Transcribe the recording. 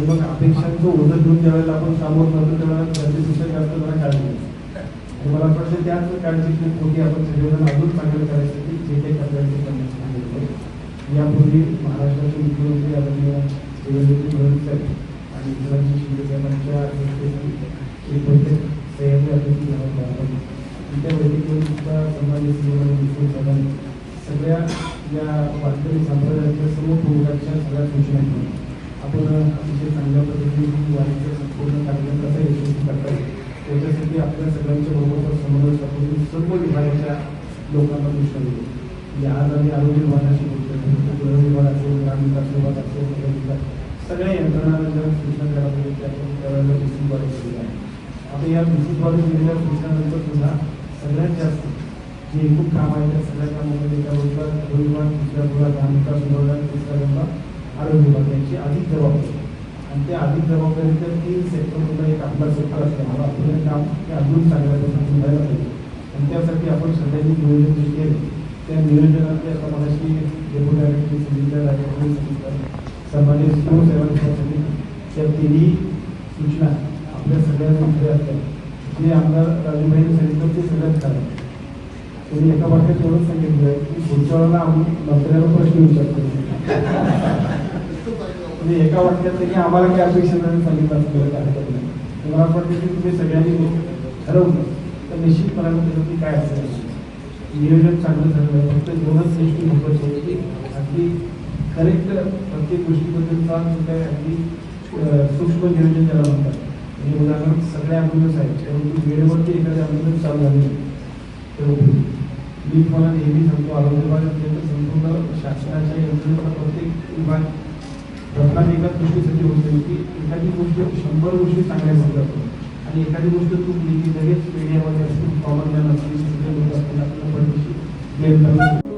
आणि मग अपेक्षांचं ओझं घेऊन ज्यावेळेला आपण सामोर करतो त्यावेळेला त्यापेक्षा जास्त जरा काळजी आणि मला असं वाटतं त्याच काळजीची पोटी आपण सगळेजण अजून चांगलं करायसाठी जे काही करण्याचे करण्याचे म्हणजे यापूर्वी महाराष्ट्राचे मुख्यमंत्री आदरणीय देवेंद्रजी फडणवीस साहेब आणि एकनाथजी शिंदे साहेबांच्या सह्याद्री अतिथी आपण आली आणि त्या बैठकीवर सुद्धा सन्मान्य सगळ्या या वारकरी संप्रदायाच्या सर्व प्रमुखांच्या सगळ्या सूचना आपण अतिशय चांगल्या पद्धतीने ही संपूर्ण कार्यक्रम कसा यशस्वी करता येईल त्याच्यासाठी आपल्या सगळ्यांच्या बरोबर समन्वय साधून सर्व विभागाच्या लोकांना सूचना दिली म्हणजे आज आम्ही आरोग्य विभागाशी बोलतो म्हणजे गृह विभाग असेल ग्रामीण विकास विभाग असेल नगर विभाग सगळ्या यंत्रणांना जर सूचना करायला पाहिजे त्या आपण त्यावेळेला निश्चितद्वारे केलेल्या आहे. आता या निश्चितद्वारे दिलेल्या सूचनानंतर सुद्धा सगळ्यात जास्त जे एकूण काम आहे त्या सगळ्या कामामध्ये एका बाजूला गृह विभाग दुसऱ्या बाजूला ग्रामविकास विभागात तिसऱ्या बाजूला आरोग्य विभाग यांची अधिक जबाबदारी. आणि त्या अधिक जबाबदारीच्या तीन सेक्टरमधला एक आपला सेक्टर असल्यामुळे आपलं हे काम हे अजून चांगल्या पद्धतीने व्हायला पाहिजे आणि त्यासाठी आपण सगळ्यांनी नियोजन जे केले त्या नियोजनाचे आता मगाशी डेप्युटी डायरेक्टर सांगितलं. डायरेक्टरने सांगितलं सन्मान्य सीओ सांगितलं त्या तिन्ही सूचना आपल्या सगळ्यांना इकडे असतात जे आमदार राजूभाईने सांगितलं ते सगळ्यात खरं आहे. त्यांनी एका वाक्यात एवढंच सांगितलं की पुढच्या वेळेला आम्ही मंत्र्याला प्रश्न विचारतो. म्हणजे एका वाक्यात त्यांनी आम्हाला काय अपेक्षा नाही सांगितलं असं मला हरकत नाही तर मला वाटतं की तुम्ही सगळ्यांनी ठरवलं तर निश्चितपणाने त्याच्यातली काय असेल नियोजन चांगलं झालं फक्त दोनच गोष्टी महत्त्वाच्या आहेत की अगदी करेक्ट प्रत्येक गोष्टीबद्दलचा काय म्हणजे अगदी सूक्ष्म नियोजन त्याला म्हणतात. म्हणजे उदाहरण सगळे ॲम्ब्युलन्स आहेत परंतु वेळेवरती एखादी ॲम्ब्युलन्स चालू झाली नाही. तर मी तुम्हाला नेहमी सांगतो आरोग्य विभागात संपूर्ण शासनाच्या यंत्रणेचा प्रत्येक विभाग रत्नाने एका दृष्टीसाठी होते. की एखादी गोष्ट शंभर गोष्टी चांगल्या म्हणतात आणि एखादी गोष्ट तू की लगेच मीडियामध्ये असतील कॉमन मॅन असतील सगळे लोक असतील आपल्याला